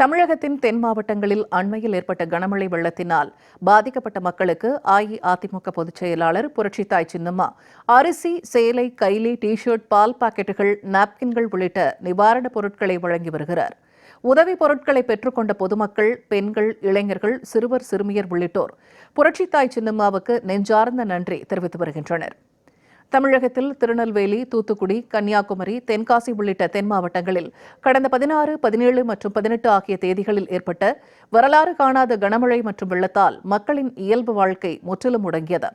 தமிழகத்தின் தென் மாவட்டங்களில் அண்மையில் ஏற்பட்ட கனமழை வெள்ளத்தினால் பாதிக்கப்பட்ட மக்களுக்கு அஇஅதிமுக பொதுச் செயலாளர் புரட்சித்தாய் சின்னம்மா அரிசி சேலை கைலி டி ஷர்ட் பால் பாக்கெட்டுகள் நாப்கின்கள் உள்ளிட்ட நிவாரணப் பொருட்களை வழங்கி வருகிறார். உதவிப் பொருட்களை பெற்றுக்கொண்ட பொதுமக்கள் பெண்கள் இளைஞர்கள் சிறுவர் சிறுமியர் உள்ளிட்டோர் புரட்சித்தாய் சின்னம்மாவுக்கு நெஞ்சார்ந்த நன்றி தெரிவித்து வருகின்றனர். தமிழகத்தில் திருநெல்வேலி தூத்துக்குடி கன்னியாகுமரி தென்காசி உள்ளிட்ட தென் மாவட்டங்களில் கடந்த பதினாறு பதினேழு மற்றும் பதினெட்டு ஆகிய தேதிகளில் ஏற்பட்ட வரலாறு காணாத கனமழை மற்றும் வெள்ளத்தால் மக்களின் இயல்பு வாழ்க்கை முற்றிலும் முடங்கியது.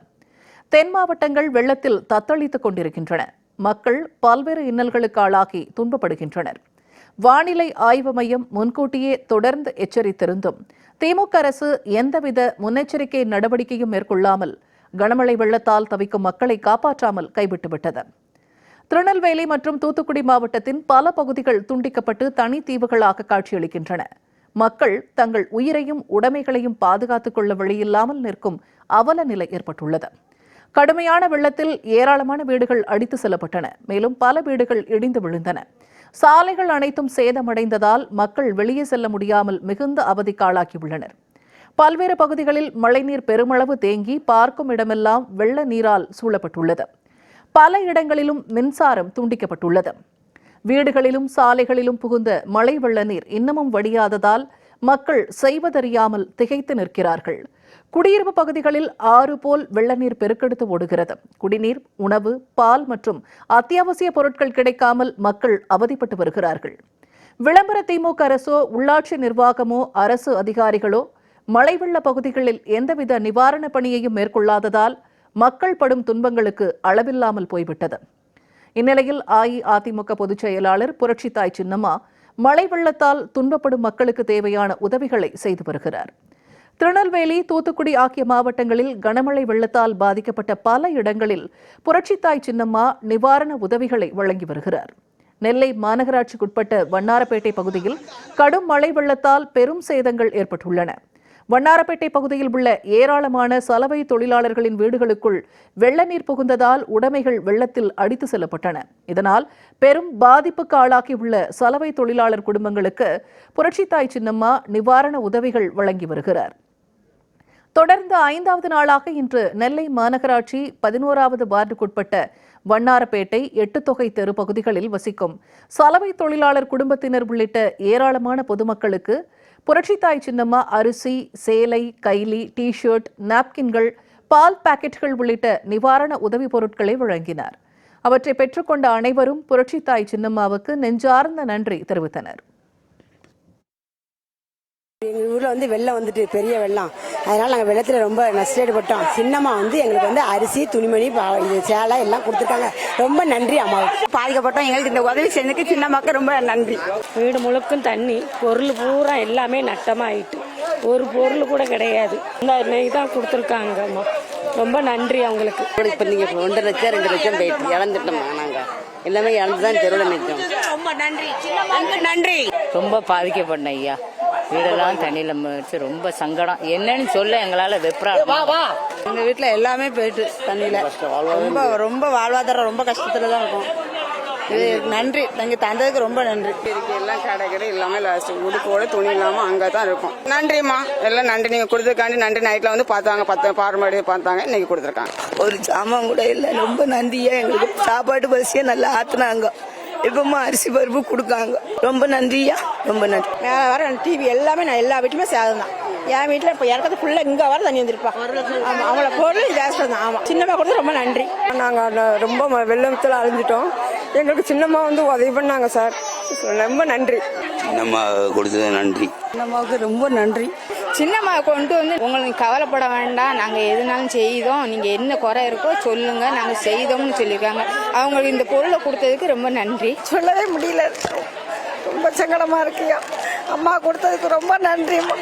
தென் மாவட்டங்கள் வெள்ளத்தில் தத்தளித்துக் கொண்டிருக்கின்றன. மக்கள் பல்வேறு இன்னல்களுக்கு ஆளாகி துன்பப்படுகின்றனர். வானிலை ஆய்வு மையம் முன்கூட்டியே தொடர்ந்து எச்சரித்திருந்தும் திமுக அரசு எந்தவித முன்னெச்சரிக்கை நடவடிக்கையும் மேற்கொள்ளாமல் கனமழை வெள்ளத்தால் தவிக்கும் மக்களை காப்பாற்றாமல் கைவிட்டுவிட்டது. திருநெல்வேலி மற்றும் தூத்துக்குடி மாவட்டத்தின் பல பகுதிகள் துண்டிக்கப்பட்டு தனி தீவுகளாக காட்சியளிக்கின்றன. மக்கள் தங்கள் உயிரையும் உடைமைகளையும் பாதுகாத்துக் கொள்ள வழியில்லாமல் நிற்கும் அவல நிலை ஏற்பட்டுள்ளது. கடுமையான வெள்ளத்தில் ஏராளமான வீடுகள் அடித்து செல்லப்பட்டன. மேலும் பல வீடுகள் இடிந்து விழுந்தன. சாலைகள் அனைத்தும் சேதமடைந்ததால் மக்கள் வெளியே செல்ல முடியாமல் மிகுந்த அவதிக்காளாகியுள்ளனர் பல்வேறு பகுதிகளில் மழைநீர் பெருமளவு தேங்கி பார்க்கும் இடமெல்லாம் வெள்ள நீரால் சூழப்பட்டுள்ளது. பல இடங்களிலும் மின்சாரம் துண்டிக்கப்பட்டுள்ளது. வீடுகளிலும் சாலைகளிலும் புகுந்த மழை வெள்ள நீர் இன்னமும் வடியாததால் மக்கள் செய்வதறியாமல் திகைத்து நிற்கிறார்கள். குடியிருப்பு பகுதிகளில் ஆறு போல் வெள்ளநீர் பெருக்கெடுத்து ஓடுகிறது. குடிநீர் உணவு பால் மற்றும் அத்தியாவசிய பொருட்கள் கிடைக்காமல் மக்கள் அவதிப்பட்டு வருகிறார்கள். விளம்பர திமுக அரசோ உள்ளாட்சி நிர்வாகமோ அரசு அதிகாரிகளோ மழை வெள்ள பகுதிகளில் எந்தவித நிவாரணப் பணியையும் மேற்கொள்ளாததால் மக்கள் படும் துன்பங்களுக்கு அளவில்லாமல் போய்விட்டது. இந்நிலையில் அஇஅதிமுக பொதுச் செயலாளர் புரட்சித்தாய் சின்னம்மா மழை வெள்ளத்தால் துன்பப்படும் மக்களுக்கு தேவையான உதவிகளை செய்து வருகிறார். திருநெல்வேலி தூத்துக்குடி ஆகிய மாவட்டங்களில் கனமழை வெள்ளத்தால் பாதிக்கப்பட்ட பல இடங்களில் புரட்சித்தாய் சின்னம்மா நிவாரண உதவிகளை வழங்கி வருகிறார். நெல்லை மாநகராட்சிக்குட்பட்ட வண்ணாரப்பேட்டை பகுதியில் கடும் மழை வெள்ளத்தால் பெரும் சேதங்கள் ஏற்பட்டுள்ளன. வண்ணாரப்பேட்டை பகுதியில் உள்ள ஏராளமான சலவை தொழிலாளர்களின் வீடுகளுக்குள் வெள்ள நீர் புகுந்ததால் உடைமைகள் வெள்ளத்தில் அடித்து செல்லப்பட்டன. இதனால் பெரும் பாதிப்புக்கு ஆளாகியுள்ள சலவை தொழிலாளர் குடும்பங்களுக்கு புரட்சித்தாய் சின்னம்மா நிவாரண உதவிகள் வழங்கி வருகிறார். தொடர்ந்து ஐந்தாவது நாளாக இன்று நெல்லை மாநகராட்சி பதினோராவது வார்டுக்குட்பட்ட வண்ணாரப்பேட்டை எட்டு தொகை தெரு பகுதிகளில் வசிக்கும் சலவை தொழிலாளர் குடும்பத்தினர் உள்ளிட்ட ஏராளமான பொதுமக்களுக்கு புரட்சித்தாய் சின்னம்மா அரிசி சேலை கைலி டி ஷர்ட் நாப்கின்கள் பால் பாக்கெட்டுகள் உள்ளிட்ட நிவாரண உதவி பொருட்களை வழங்கினார். அவற்றை பெற்றுக்கொண்ட அனைவரும் புரட்சித்தாய் சின்னம்மாவுக்கு நெஞ்சார்ந்த நன்றி தெரிவித்தனர். எங்கள் ஊரில் வந்து வெள்ளம் வந்துட்டு பெரிய வெள்ளம். அதனால் நாங்கள் வெள்ளத்தில் ரொம்ப நஷ்டப்பட்டோம். சின்னம்மா வந்து எங்களுக்கு வந்து அரிசி துணிமணி பா- இது சேலை எல்லாம் கொடுத்துருக்காங்க ரொம்ப நன்றி அம்மாவுக்கு பாதிக்கப்பட்டோம். எங்களுக்கு இந்த உதவி செஞ்சதுக்கு சின்னம்மாவுக்கு ரொம்ப நன்றி. வீடு முழுக்கும் தண்ணி பொருள் பூரா எல்லாமே நட்டமாயிட்டு. ஒரு பொருள் கூட கிடையாது. இந்த நெய் தான் கொடுத்துருக்காங்கம்மா. ரொம்ப நன்றி அவங்களுக்கு. இப்போ நீங்கள் ஒன்றரை லட்சம் ரெண்டு லட்சம் போயிட்டு இழந்துட்டோம்மா நாங்கள் எல்லாமே இழந்து தான் தெருவில் நிற்கும். ரொம்ப நன்றி. நன்றி. ரொம்ப பாதிக்கப்பட்டேன் ஐயா. வீடெல்லாம் தண்ணியில் வச்சு ரொம்ப சங்கடம். என்னன்னு சொல்ல எங்களால் வெப்ராளம் எங்கள் வீட்டில் எல்லாமே போயிட்டு தண்ணியில். ரொம்ப ரொம்ப வாழ்வாதாரம் ரொம்ப கஷ்டத்தில் தான் இருக்கும். இது நன்றி. நீங்கள் தந்ததுக்கு ரொம்ப நன்றி. இதுக்கு எல்லாம் கடை கடை எல்லாமே லாஸ்ட் உடுப்போட துணி இல்லாம அங்கே தான் இருக்கும். நன்றிம்மா. எல்லாம் நன்றி. நீங்க கொடுத்ததுக்காண்டி நன்றி. நைட்ல வந்து பார்த்தாங்க பத்து பாரம்பரிய பார்த்தாங்க. இன்னைக்கு கொடுத்துருக்காங்க. ஒரு சாமான் கூட இல்லை. ரொம்ப நன்றியா எங்களுக்கு. சாப்பாட்டு பசியை நல்லா ஆத்துனாங்க. இப்பமா அரிசி பருப்பு கொடுக்காங்க. ரொம்ப நன்றியா? ரொம்ப நன்றி. மேலே வர டிவி எல்லாமே நான் எல்லா வீட்டுமே சேதம் தான். என் வீட்டில் இப்போ இறக்கிறது ஃபுல்லாக இங்கே வர தண்ணி வந்துருப்பா. ஆமாம் அவங்கள பொருள் ஜாஸ்தி தான். ஆமாம் சின்னம்மா கொடுத்து ரொம்ப நன்றி. நாங்கள் ரொம்ப வெள்ளத்தில் அழிஞ்சிட்டோம் எங்களுக்கு சின்னம்மா வந்து உதவி பண்ணாங்க சார். ரொம்ப நன்றி. நம்ம கொடுத்தது நன்றி. அம்மாவுக்கு ரொம்ப நன்றி. சின்னம்மா கொண்டு வந்து உங்களுக்கு கவலைப்பட வேண்டாம். நாங்கள் எதுனாலும் செய்தோம். நீங்கள் என்ன குறை இருக்கோ சொல்லுங்க. நாங்கள் செய்தோம்னு சொல்லியிருக்காங்க. அவங்களுக்கு இந்த பொருளை கொடுத்ததுக்கு ரொம்ப நன்றி. சொல்லவே முடியல. ரொம்ப சங்கடமா இருக்கியா அம்மா கொடுத்ததுக்கு ரொம்ப நன்றிம்மா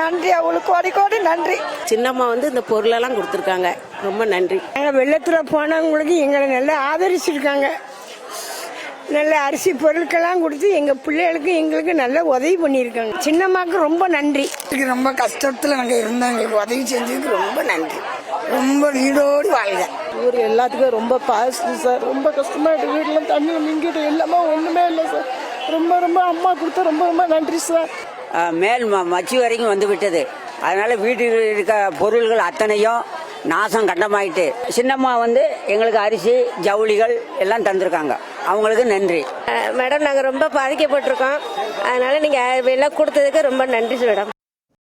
நன்றி. அவங்களுக்கு கோடி கோடி நன்றி. சின்னம்மா வந்து இந்த பொருளெல்லாம் கொடுத்துருக்காங்க. ரொம்ப நன்றி. நாங்கள் வெள்ளத்தில் போனவங்களுக்கு எங்களை நல்லா ஆதரிச்சிருக்காங்க. நல்ல அரிசி பொருட்கள்லாம் கொடுத்து எங்கள் பிள்ளைகளுக்கு எங்களுக்கு நல்ல உதவி பண்ணியிருக்காங்க. சின்னம்மாவுக்கு ரொம்ப நன்றி. ரொம்ப கஷ்டத்தில் நாங்கள் இருந்தோம். எங்களுக்கு உதவி செஞ்சதுக்கு ரொம்ப நன்றி. ரொம்ப நீடோடி வாழ்க. ஊர் எல்லாத்துக்கும் ரொம்ப பாசிட்டிவ் சார். ரொம்ப கஷ்டமா இருக்கு. வீட்டில் தண்ணி மிங்கிட்டு எல்லாமே ஒண்ணுமே இல்லை சார். ரொம்ப ரொம்ப அம்மா கொடுத்த ரொம்ப ரொம்ப நன்றி சார். மேல் ம- மச்சி வரைக்கும் வந்து விட்டது. அதனால வீட்டில் இருக்க பொருள்கள் அத்தனையும் நாசம் கண்டமாயிட்டு. சின்னம்மா வந்து எங்களுக்கு அரிசி ஜவுளிகள் எல்லாம் தந்திருக்காங்க. அவங்களுக்கு நன்றி. மேடம் நாங்கள் ரொம்ப பாதிக்கப்பட்டிருக்கோம். அதனால நீங்கள் எல்லாம் கொடுத்ததுக்கு ரொம்ப நன்றி மேடம்.